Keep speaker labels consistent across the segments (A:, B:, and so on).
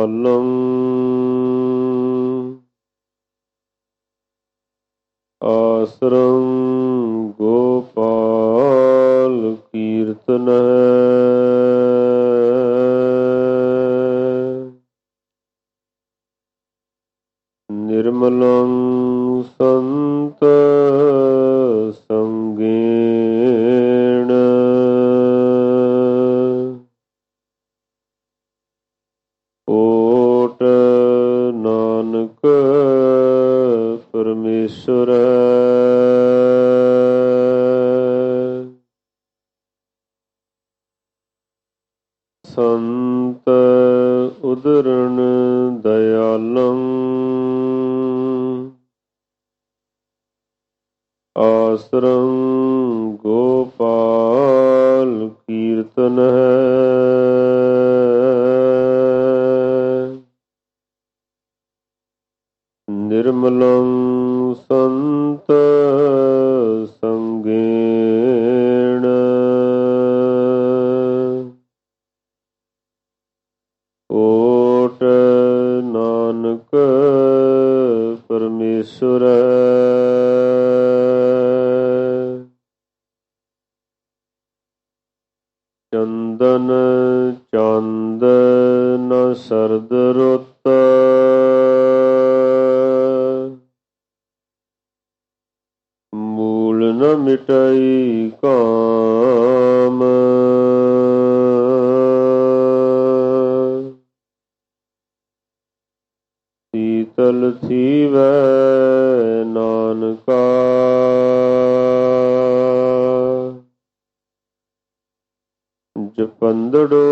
A: ਦਇਆਲੰ ਆਸਰੰ ਗੋਪਾਲ ਕੀਰਤਨ ਨਿਰਮਲੰ ਸੰਤ ਸੰਗੇਣ ਸੰਤ ਉਦਰਣ ਦਇਆਲੰ। ਆਸਰੰ ਗੋਪਾਲ ਕੀਰਤਨ ਹੈ। ਜਪੰਦੜੋ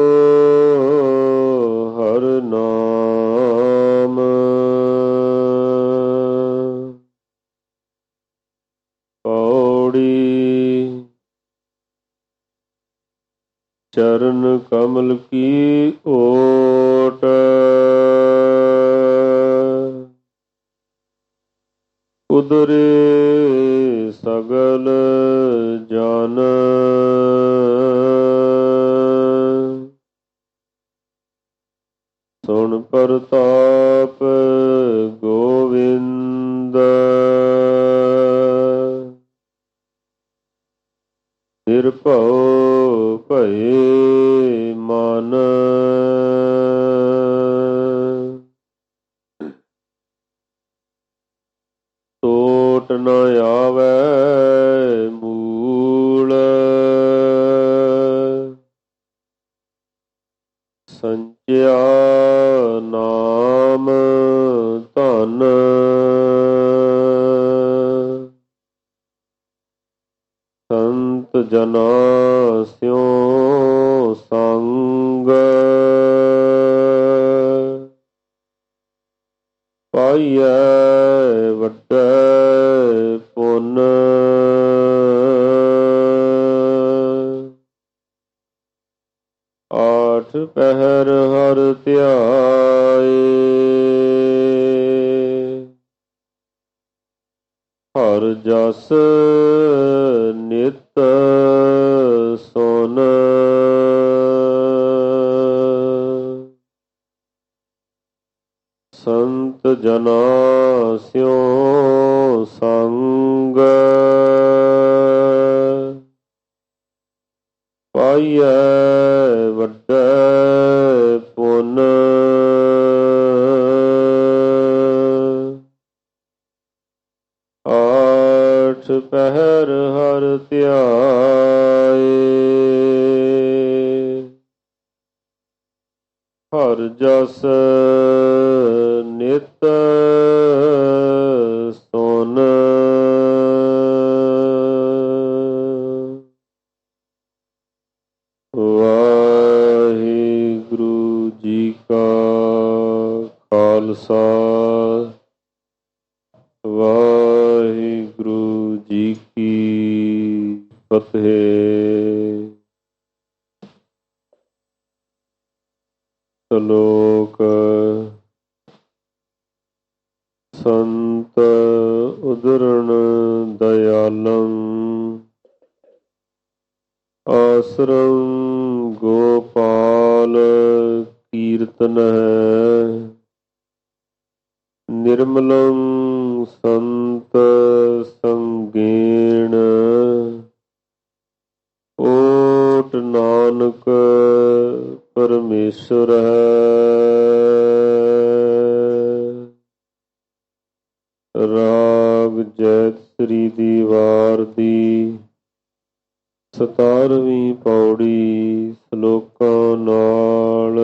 A: ਹਰ ਨਾਮ। ਪੌੜੀ ਚਰਨ ਕਮਲ ਕੀ ਓਟ। ਉਦਰੇ ਸੁਣ ਪ੍ਰਤਾਪ ਗੋਵਿੰਦ। ਨਿਰਭਉ ਭਏ ਮਨ। ਟੋਟ ਨ ਆਵੈ ਜਨਾ ਸਿਉ ਸੰਗ। ਪਾਈਐ ਵੱਡੇ ਪੁੰਨ। ਆਠ ਪਹਿਰ ਹਰ ਧਿਆਏ। ਹਰ ਜਸ ਤਿਸ ਪਹਿਰ ਹਰ ਧਿਆਏ। ਹਰ ਜਸ ਨਿਤ ਸੁਨ। ਵਾਹਿਗੁਰੂ ਜੀ ਕਾ ਖਾਲਸਾ। ਵਾਹਿਗੁਰੂ ਫਤਿਹ ਸ਼ਲੋਕ ਸੰਤ ਉਦਰਣ ਦਇਆਲੰ ਆਸਰੰ ਗੋਪਾਲ ਕੀਰਤਨ ਹੈ। ਨਿਰਮਲੰ ਸੰਤ ਸੰਗੇਣ ਓਟ ਨਾਨਕ ਪਰਮੇਸ਼ਰ ਹੈ। ਰਾਗ ਜੈਤ ਦੀ ਵਾਰ ਦੀ ਸਤਾਰਵੀਂ ਪੌੜੀ ਸ਼ਲੋਕਾਂ ਨਾਲ